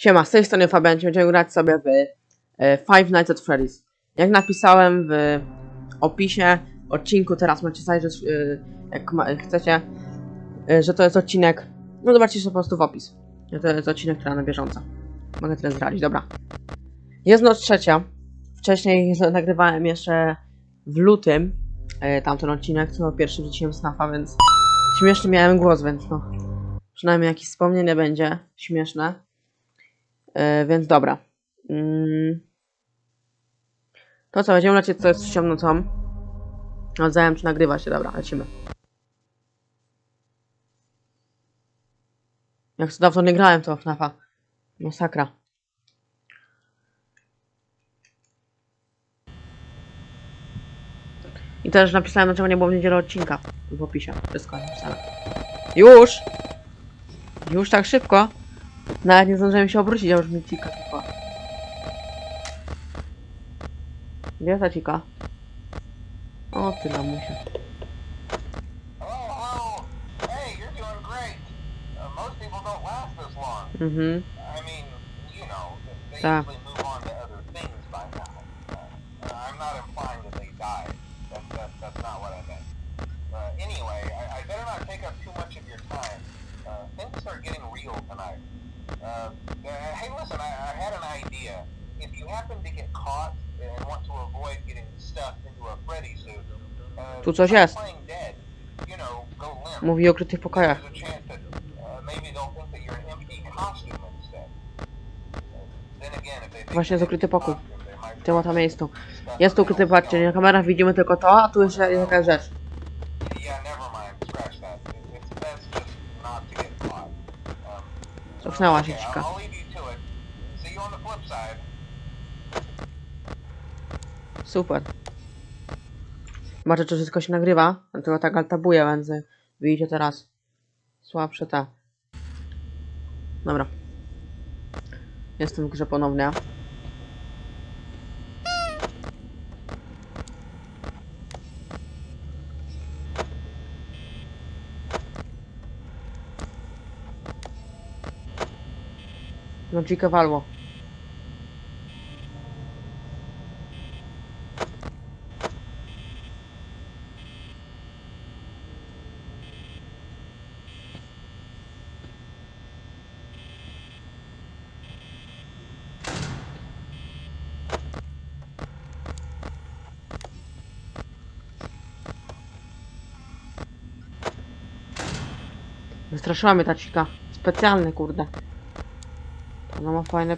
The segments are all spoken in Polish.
Siema, z tej strony Fabian, będziemy grać sobie w e, Five Nights at Freddy's. Jak napisałem w opisie odcinku, teraz możecie zajrzeć, e, jak ma, chcecie, e, że to jest odcinek, no zobaczcie sobie po prostu w opis. To jest odcinek, który na bieżąco. Mogę tyle zdradzić, dobra. Jest noc trzecia. Wcześniej nagrywałem jeszcze w lutym tamten odcinek, co pierwszy wrzuciłem snafa, więc śmieszny miałem głos, więc no. Przynajmniej jakieś wspomnienie będzie śmieszne. E, więc dobra. Mm. To co, będziemy lecieć co jest trzecią nocą. Odzajem czy nagrywa się, dobra, lecimy. Jak to dawno nie grałem to FNAFa. Masakra. I też napisałem, dlaczego nie było w niedzielę odcinka. W opisie. Wszystko napisane. Już! Już tak szybko? Nawet nie zdążyłem się obrócić, a już mi cika tylko. Gdzie jest ta cika? O ty lamusie. Hello, hello. Hey, you're doing great. Most people don't last this long. Mhm. I mean, you know, they Tak. usually move on to other things by now. Uh, I'm not implying that they died. That, that, that's not what I meant. Uh, anyway, I, I better not take up too much of your time. Uh, things are getting real tonight. Uh, hey, listen, I, I had an idea. If you happen to get caught and want to avoid getting stuffed into a Freddy suit, uh, Tu coś jest. playing dead. You know, go limp. Mówi o ukrytych pokojach. There's a chance that uh, maybe they'll think that you're an empty costume instead. Uh, then again, if they think Właśnie jest ukryty pokój. try to miejscu. Jest ukryty, patrzcie, na kamerach widzimy tylko to, a tu jeszcze jest jakaś rzecz. The flip side. Super. Zobaczę, czy wszystko się nagrywa. Dlatego tak altabuję, więc y, widzicie teraz słabsze te. Dobra. Jestem w grze ponownie. No dzikie walło. Wystraszyła mnie ta cika. Specjalne, kurde. Ona ma fajne...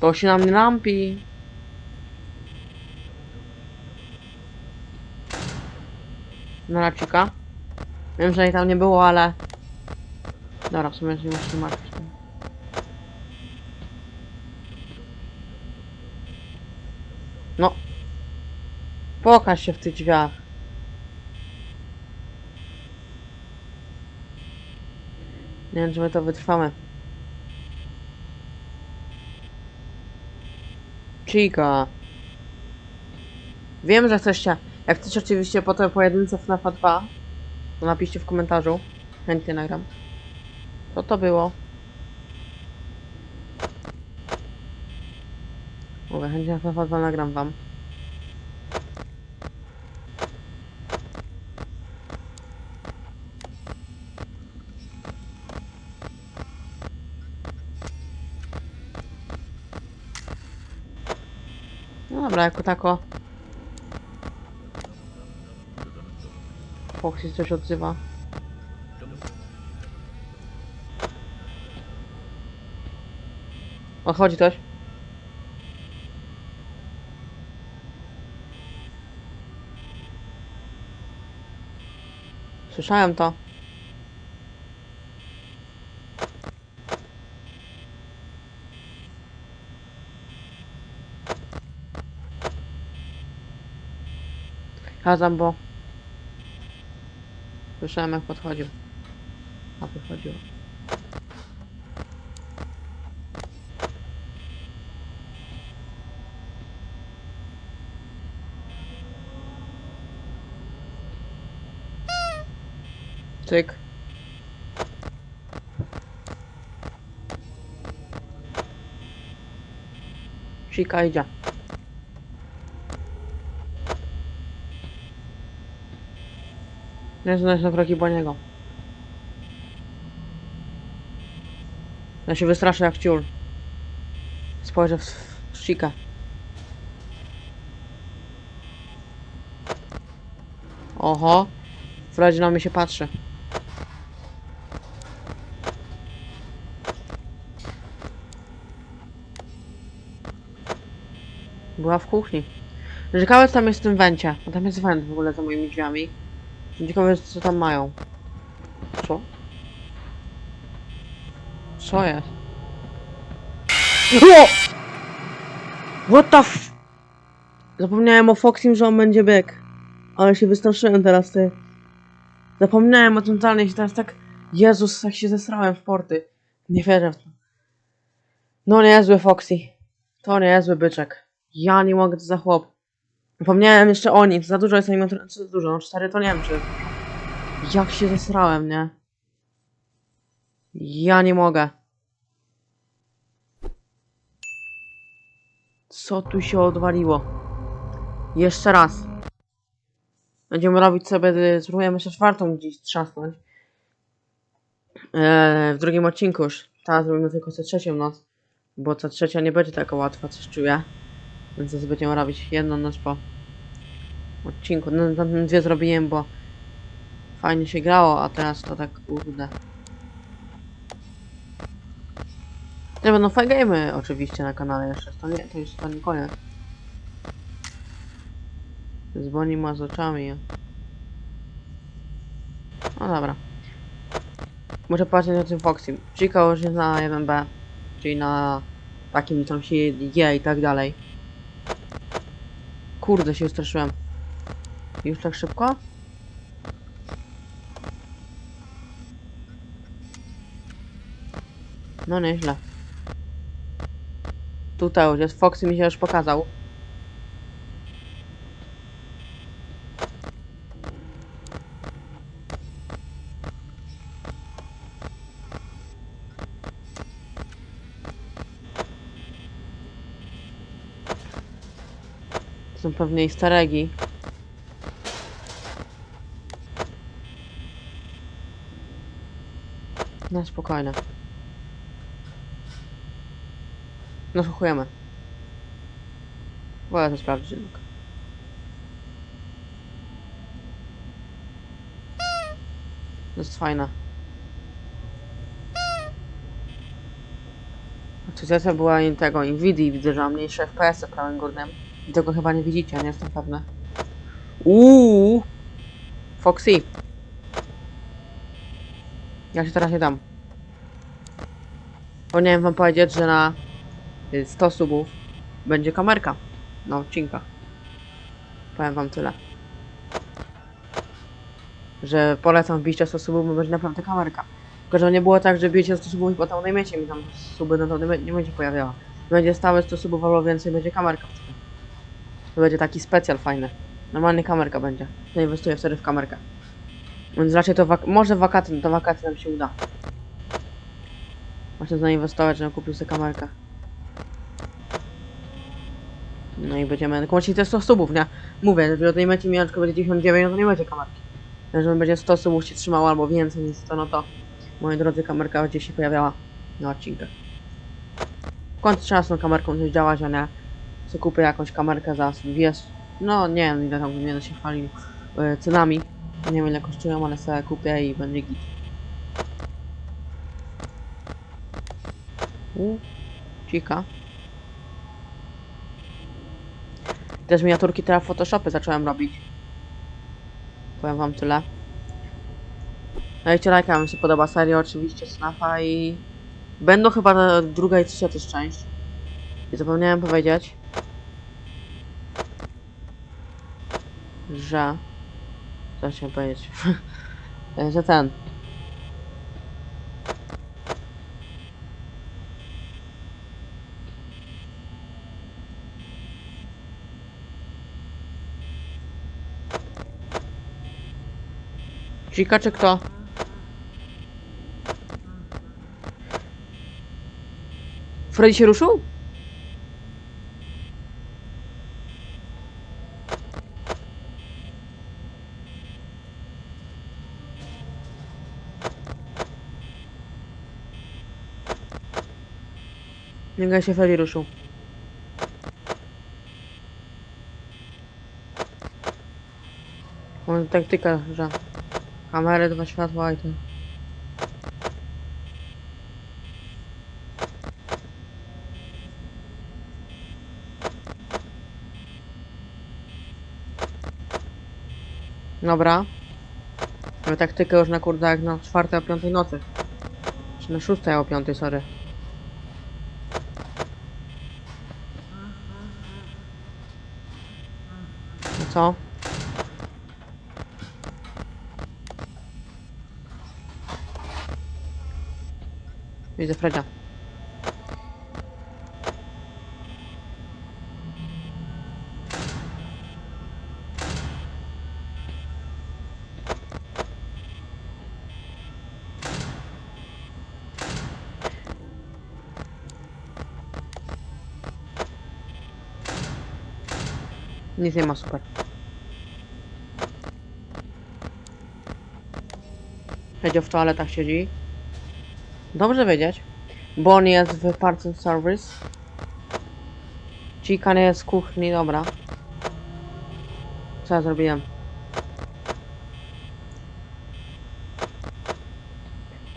To się na mnie lampi. Na cika. Wiem, że jej tam nie było, ale... Dobra, w sumie nie muszę się martwić. No. Pokaż się w tych drzwiach. Nie wiem, czy my to wytrwamy. Chica. Wiem, że chcecie. Jak chcecie oczywiście po tej pojedynce FNAF 2, to napiszcie w komentarzu. Chętnie nagram. Co to było? Mówię, chętnie FNAF 2 nagram wam. Dobra, jako tako. Foxy coś odzywa. Odchodzi ktoś? Słyszałem to. Sprawdzam, bo słyszałem jak podchodził. A wychodził. Cyk. Sika idzie. Nie znać na kroki po niego. Ja się wystraszę jak ciul. Spojrzę w, w Chica. Oho. Freddy na mnie się patrzy. Była w kuchni. Ciekawe co tam jest w tym wencie. Bo tam jest went w ogóle za moimi drzwiami. Ciekawe co tam mają. Co? Co jest? O! What the f... Zapomniałem o Foxim, że on będzie bieg. Ale się wystraszyłem teraz, ty. Zapomniałem o tym totalnie się teraz tak... Jezus, jak się zesrałem w porty. Nie wierzę w to. No niezły Foxy. To niezły byczek. Ja nie mogę, to za chłop. Zapomniałem jeszcze o nim. Za dużo jest animatorów. Co za dużo? No cztery to nie wiem czy... Jak się zesrałem, nie? Ja nie mogę. Co tu się odwaliło? Jeszcze raz. Będziemy robić sobie, y, spróbujemy jeszcze czwartą gdzieś trzasnąć. Eee, w drugim odcinku już. Teraz zrobimy tylko co trzecią noc. Bo ta trzecia nie będzie taka łatwa, coś czuję. Więc teraz będziemy robić jedną noc po odcinku. No, no, dwie zrobiłem, bo fajnie się grało, a teraz to tak kurde. Nie będą fajne gamey oczywiście na kanale jeszcze. To nie, to już to nie koniec. Dzwoni ma z oczami. No dobra. Muszę patrzeć na tym Foxy. Chico już jest na 1B. Czyli na takim, co się je i tak dalej. Kurde, się straszyłem. Już tak szybko? No nieźle. Tutaj już jest. Foxy mi się już pokazał. Są pewnie easter eggi. No spokojnie. Nasłuchujemy. Wolę to sprawdzić jednak. To jest fajne. Aktualizacja była in tego Nvidia, widzę, że ma mniejsze FPS w prawym górnym. I tego chyba nie widzicie, nie jestem pewny. Uuu! Foxy! Ja się teraz nie dam. Powinienem wam powiedzieć, że na y, 100 subów będzie kamerka na odcinkach. Powiem wam tyle. Że polecam wbicie 100 subów, bo będzie naprawdę kamerka. Tylko, że nie było tak, że bijecie 100 subów i potem najmiecie mi tam suby, no to nie, będzie pojawiała. Będzie stałe 100 subów albo więcej, będzie kamerka. To będzie taki specjal fajny. Normalnie kamerka będzie. Zainwestuję wtedy w kamerkę. Więc raczej to wak- może wakacje, to wakacje nam się uda. Właśnie zainwestować, żebym kupił sobie kamerkę. No i będziemy, tylko musi te 100 subów, nie? Mówię, że od tej mecie mijanczko będzie 99, no to nie będzie kamerki. Jeżeli będzie 100 subów się trzymało albo więcej niż 100, no to moi drodzy kamerka będzie się pojawiała na odcinkach. W końcu trzeba z tą kamerką coś działać, a nie co kupię jakąś kamerkę za wiesz, no nie wiem ile tam nie będę się chwalił e, cenami. Nie wiem ile kosztują, ale sobie kupię i będzie git. U, cika. Też miniaturki teraz w Photoshopie zacząłem robić. Powiem wam tyle. Dajcie lajka, mi się podoba seria oczywiście Snafa i... Będą chyba druga i trzecia też część. I zapomniałem powiedzieć, że... Co chciałem powiedzieć? że ten... Chica czy kto? Freddy się ruszył? Nie się Freddy ruszył. Mam taktykę, że kamery, dwa światła i to. Dobra. Mamy taktykę już na kurde jak na czwartej o piątej nocy. Czy na szóstej o piątej, sorry. No co? Widzę Fredzia. Nic nie ma, Fredzio w toaletach siedzi. Dobrze wiedzieć, bo on jest w Parts and Service. Chicken jest w kuchni, dobra. Co ja zrobiłem?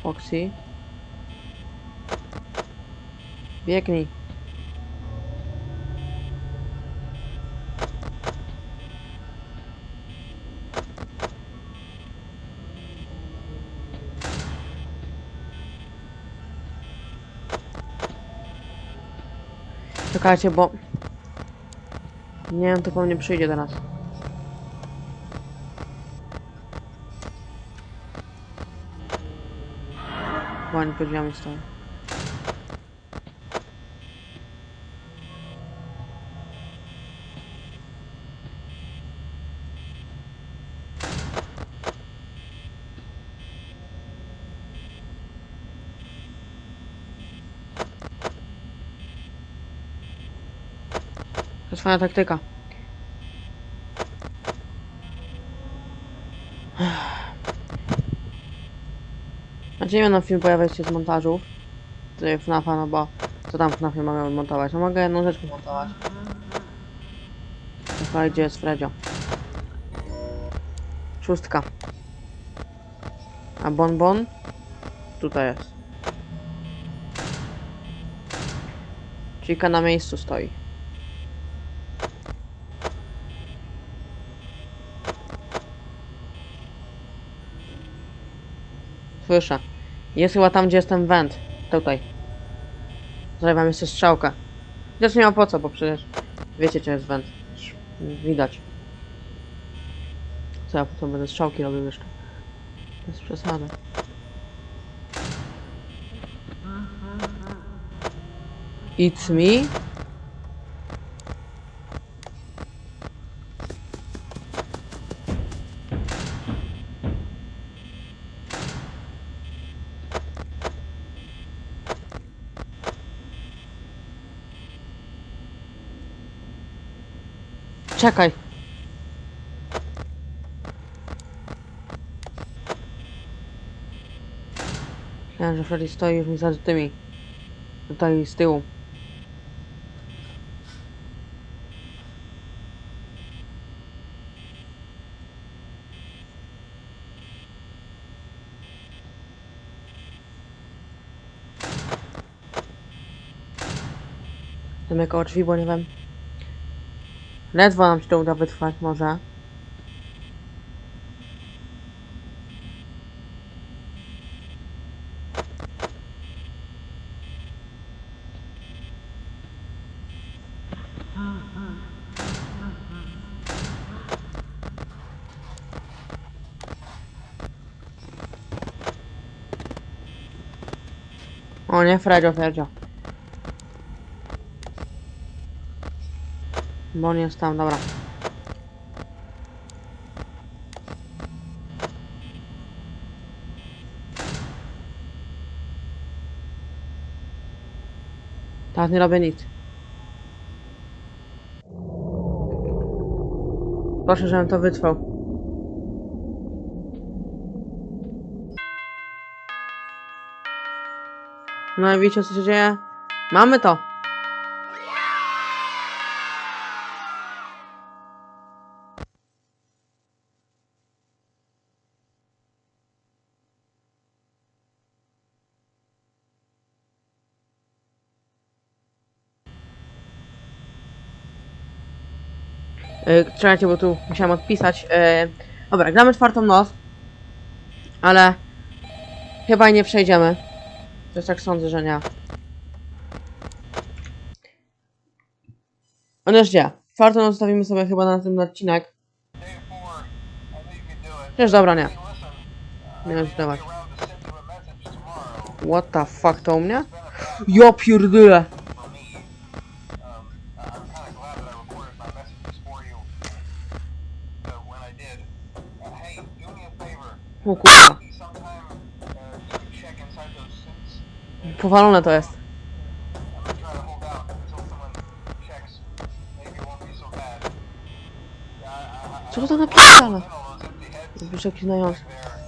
Foxy. Biegnij. Czekajcie, bo... Nie wiem, to po mnie przyjdzie teraz. Bo oni pod drzwiami jest fajna taktyka. Znaczy nie na film pojawia się z montażów. Tutaj FNAFa, no bo co tam FNAFie mogę montować? No mogę jedną rzecz montować. Słuchaj, gdzie jest Fredzio? Szóstka. A bonbon? Tutaj jest. Chica na miejscu stoi. Słyszę. Jest chyba tam, gdzie jestem węd. Tutaj. Wam jeszcze strzałkę. Chociaż nie ma po co, bo przecież wiecie, gdzie jest węd. Widać. Co ja po co będę strzałki robił jeszcze? Bez przesady. It's me? Czekaj. Myślałem, że Freddy stoi już mi za tymi. Tutaj z tyłu. Zamykał drzwi, bo nie wiem. Ledwo nam się to uda wytrwać może. O nie, Fredzio, Fredzio. Bo on jest tam, dobra. Tak, nie robię nic. Proszę, żebym to wytrwał. No i wiecie co się dzieje? Mamy to! Czekajcie, bo tu musiałem odpisać. Yy, dobra, gramy czwartą noc. Ale chyba nie przejdziemy. Też tak sądzę, że nie. Gdzie? Czwartą noc zostawimy sobie chyba na następny odcinek. Też dobra, nie. Nie wiem, dawać. What the fuck, to u mnie? Ja pierdolę! for me. Um, I- I'm kind of glad that I recorded my messages for you. So when I did, uh, hey, do me a favor. O kurwa. Maybe sometime uh, you can check inside those suits. Powalone to jest. I'm gonna try to hold out until someone checks. Maybe it won't be so bad. Yeah, I, I, I Co to tak don't napierdala? know those empty heads Zbyszek znający. back there. You know,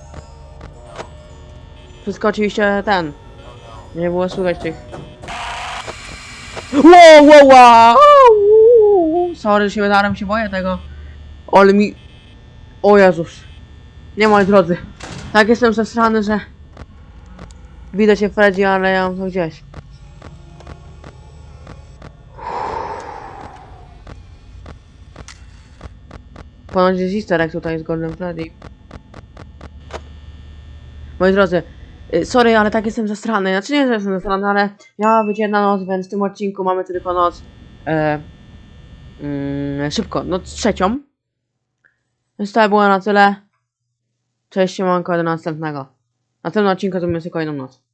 Wszystko oczywiście ten. Nie było słychać tych. Wow, wow, wow! Sorry, się wydarłem, się boję tego. Ale mi... O Jezus. Nie, moi drodzy. Tak jestem zesrany, że... Widać się Freddy, ale ja mam to gdzieś. Ponoć jest easter tutaj z Golden Freddy. Moi drodzy, y, sorry, ale tak jestem zastrany. Znaczy nie, że jestem zastrany, ale ja być jedna noc, więc w tym odcinku mamy tylko noc e, mm, szybko, noc trzecią. Więc to było na tyle. Cześć, siemanko, do następnego. Na tym odcinku zrobimy sobie kolejną noc.